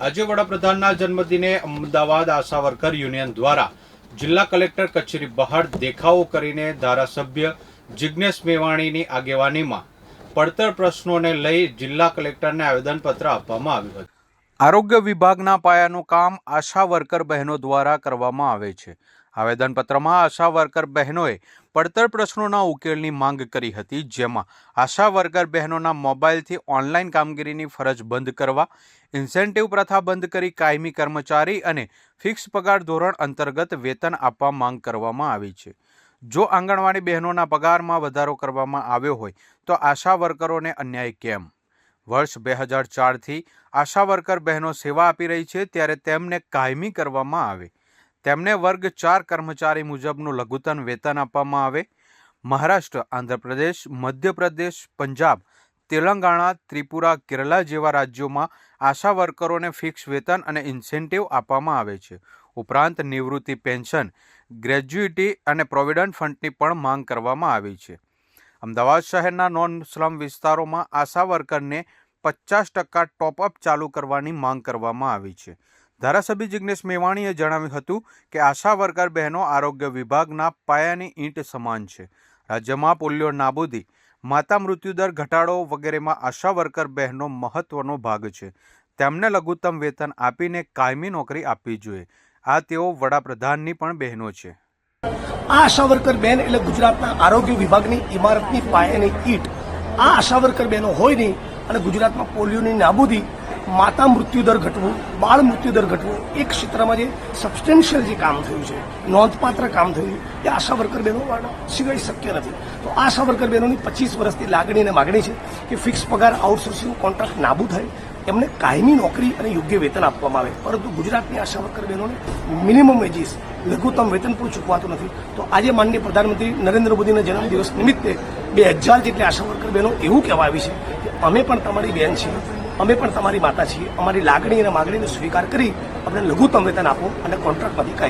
આજે વડાપ્રધાનના જન્મદિને અમદાવાદ આશા વર્કર યુનિયન દ્વારા જિલ્લા કલેક્ટર કચેરી બહાર દેખાવો કરીને ધારાસભ્ય જિજ્ઞેશ મેવાણીની આગેવાનીમાં પડતર પ્રશ્નોને લઈ જિલ્લા કલેક્ટરને આવેદનપત્ર આપવામાં આવ્યું હતું. આરોગ્ય વિભાગના પાયાનું કામ આશા વર્કર બહેનો દ્વારા કરવામાં આવે છે. આવેદનપત્રમાં આશા વર્કર બહેનોએ પડતર પ્રશ્નોના ઉકેલની માંગ કરી હતી, જેમાં આશા વર્કર બહેનોના મોબાઈલથી ઓનલાઈન કામગીરીની ફરજ બંધ કરવા, ઇન્સેન્ટિવ પ્રથા બંધ કરી કાયમી કર્મચારી અને ફિક્સ પગાર ધોરણ અંતર્ગત વેતન આપવા માંગ કરવામાં આવી છે. જો આંગણવાડી બહેનોના પગારમાં વધારો કરવામાં આવ્યો હોય, તો આશા વર્કરોને અન્યાય કેમ? વર્ષ બે હજાર ચારથી આશા વર્કર બહેનો સેવા આપી રહી છે, ત્યારે તેમને કાયમી કરવામાં આવે. તેમને વર્ગ ચાર કર્મચારી મુજબનું લઘુત્તમ વેતન આપવામાં આવે. મહારાષ્ટ્ર, આંધ્રપ્રદેશ, મધ્યપ્રદેશ, પંજાબ, તેલંગાણા, ત્રિપુરા, કેરલા જેવા રાજ્યોમાં આશા વર્કરોને ફિક્સ વેતન અને ઇન્સેન્ટિવ આપવામાં આવે છે. ઉપરાંત નિવૃત્તિ પેન્શન ગ્રેજ્યુઇટી અને પ્રોવિડન્ટ ફંડની પણ માંગ કરવામાં આવી છે. અમદાવાદ શહેરના નોન સ્લમ વિસ્તારોમાં આશા વર્કરને પચાસ ટકા ટોપઅપ ચાલુ કરવાની માંગ કરવામાં આવી છે. ધારાસભ્ય જિજ્ઞેશ મેવાણીએ જણાવ્યું હતું કે આશા વર્કર બહેનો આરોગ્ય વિભાગના પાયાની ઈંટ સમાન છે. રાજ્યમાં પોલિયો નાબૂદી, માતા મૃત્યુદર ઘટાડો વગેરેમાં આશા વર્કર બહેનો મહત્વનો ભાગ છે. તેમને લઘુત્તમ વેતન આપીને કાયમી નોકરી આપવી જોઈએ. આ તેઓ વડાપ્રધાનની પણ બહેનો છે. આ આશા વર્કર બહેન એટલે ગુજરાતના આરોગ્ય વિભાગની ઇમારતની પાયાની ઈટ. આ આશા વર્કર બહેનો હોય નહીં અને ગુજરાતમાં પોલિયોની નાબૂદી માતા મૃત્યુદર ઘટવું, બાળ મૃત્યુદર ઘટવું, એક ક્ષેત્રમાં જે સબસ્ટેન્શિયલ જે કામ થયું છે, નોંધપાત્ર કામ થયું, એ આશા વર્કર બહેનો સિવાય શક્ય નથી. તો આશા વર્કર બહેનોની પચીસ વર્ષથી લાગણી અને માગણી છે કે ફિક્સ પગાર આઉટસોર્સિંગ કોન્ટ્રાક્ટ નાબૂદ થાય, એમને કાયમી નોકરી અને યોગ્ય વેતન આપવામાં આવે. પરંતુ ગુજરાતની આશા વર્કર બહેનોને મિનિમમ વેજીસ લઘુત્તમ વેતન પણ ચૂકવાતું નથી. તો આજે માનનીય પ્રધાનમંત્રી નરેન્દ્ર મોદીના જન્મદિવસ નિમિત્તે બે હજાર જેટલી આશા વર્કર બહેનો એવું કહેવા આવી છે કે અમે પણ તમારી બહેન છીએ. અમે પણ તમારી માતા છીએ. અમારી લાગણી અને માગણીનો સ્વીકાર કરી અમને લઘુત્તમ વેતન આપો અને કોન્ટ્રાક્ટમાંથી કાયમી